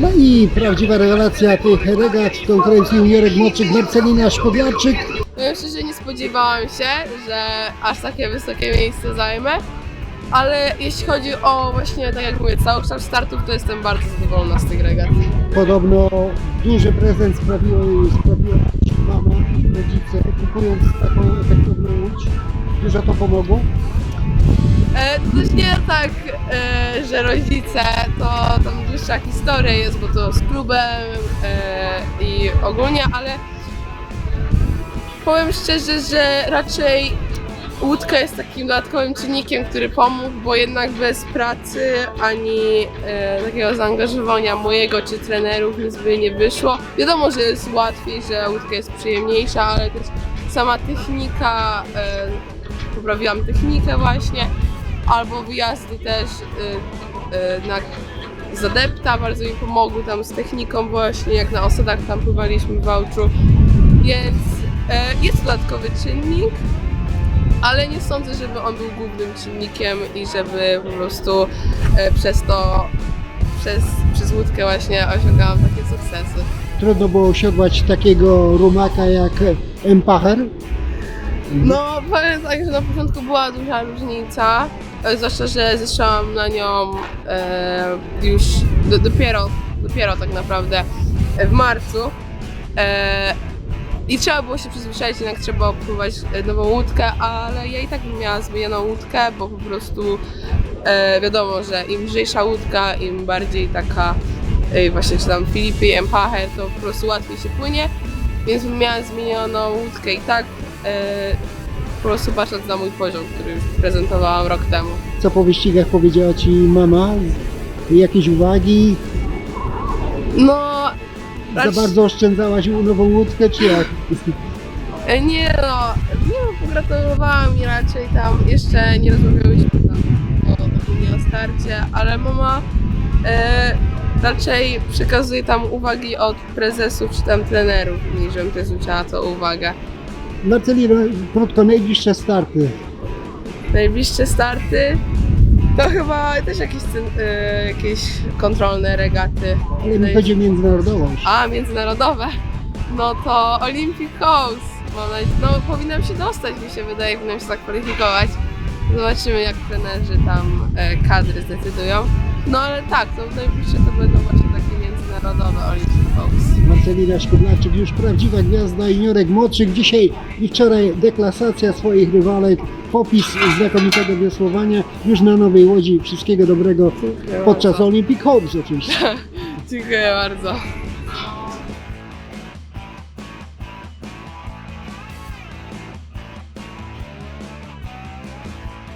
No i prawdziwa rewelacja tych regat konkurencji juniorek młodszych Marcelina Szpodlarczyk. Powiem szczerze, nie spodziewałam się, że aż takie wysokie miejsce zajmę. Ale jeśli chodzi o właśnie, tak jak mówię, całokształt startów, to jestem bardzo zadowolona z tych regat. Podobno duży prezent sprawiło jej sprawiła mama i rodzice kupując taką efektowną łódź. Dużo to pomogło. E, to też nie tak, e, że rodzice, to tam dłuższa historia jest, bo to z klubem e, i ogólnie, ale powiem szczerze, że raczej łódka jest takim dodatkowym czynnikiem, który pomógł, bo jednak bez pracy ani e, takiego zaangażowania mojego czy trenerów nic by nie wyszło. Wiadomo, że jest łatwiej, że łódka jest przyjemniejsza, ale też sama technika, e, poprawiłam technikę właśnie, albo wyjazdy też y, y, na zadepta bardzo mi pomogły tam z techniką właśnie, jak na osadach tam pływaliśmy w Wałczu, więc e, jest dodatkowy czynnik, ale nie sądzę, żeby on był głównym czynnikiem i żeby po prostu e, przez to, przez, przez łódkę właśnie osiągałam takie sukcesy. Trudno było osiodłać takiego rumaka jak Empacher. No, powiem tak, że na początku była duża różnica, e, zwłaszcza, że zeszłam na nią e, już do, dopiero, dopiero tak naprawdę e, w marcu. E, I trzeba było się przyzwyczaić, jednak trzeba opływać e, nową łódkę, ale ja i tak bym miała zmienioną łódkę, bo po prostu e, wiadomo, że im lżejsza łódka, im bardziej taka e, właśnie czy tam Filipy, Empacher, to po prostu łatwiej się płynie, więc bym miała zmienioną łódkę i tak po prostu patrząc na mój poziom, który już prezentowałam rok temu. Co po wyścigach powiedziała Ci mama? Jakieś uwagi? No, Za bardzo oszczędzałaś nową łódkę, czy jak? e, nie no, nie no, pogratulowała mi raczej tam, jeszcze nie rozmawiałyśmy tam o, ogólnie o starcie, ale mama e, raczej przekazuje tam uwagi od prezesów czy tam trenerów, niż żebym też zwróciła to uwagę. Marcelino, krótko, najbliższe starty. Najbliższe starty to chyba też jakieś, e, jakieś kontrolne regaty. Ale mi chodzi o międzynarodowość. A, międzynarodowe. No to Olympic Coast. No powinnam się dostać, mi się wydaje, powinnam się zakwalifikować. Zobaczymy jak trenerzy tam e, kadry zdecydują. No ale tak, to najbliższe to będą właśnie takie Coast. Marcelina Szkudlarczyk, już prawdziwa gwiazda juniorek młodszych. Dzisiaj i wczoraj deklasacja swoich rywalek, popis znakomitego wiosłowania. Już na nowej łodzi. Wszystkiego dobrego podczas Olympic Homes oczywiście. Dziękuję bardzo.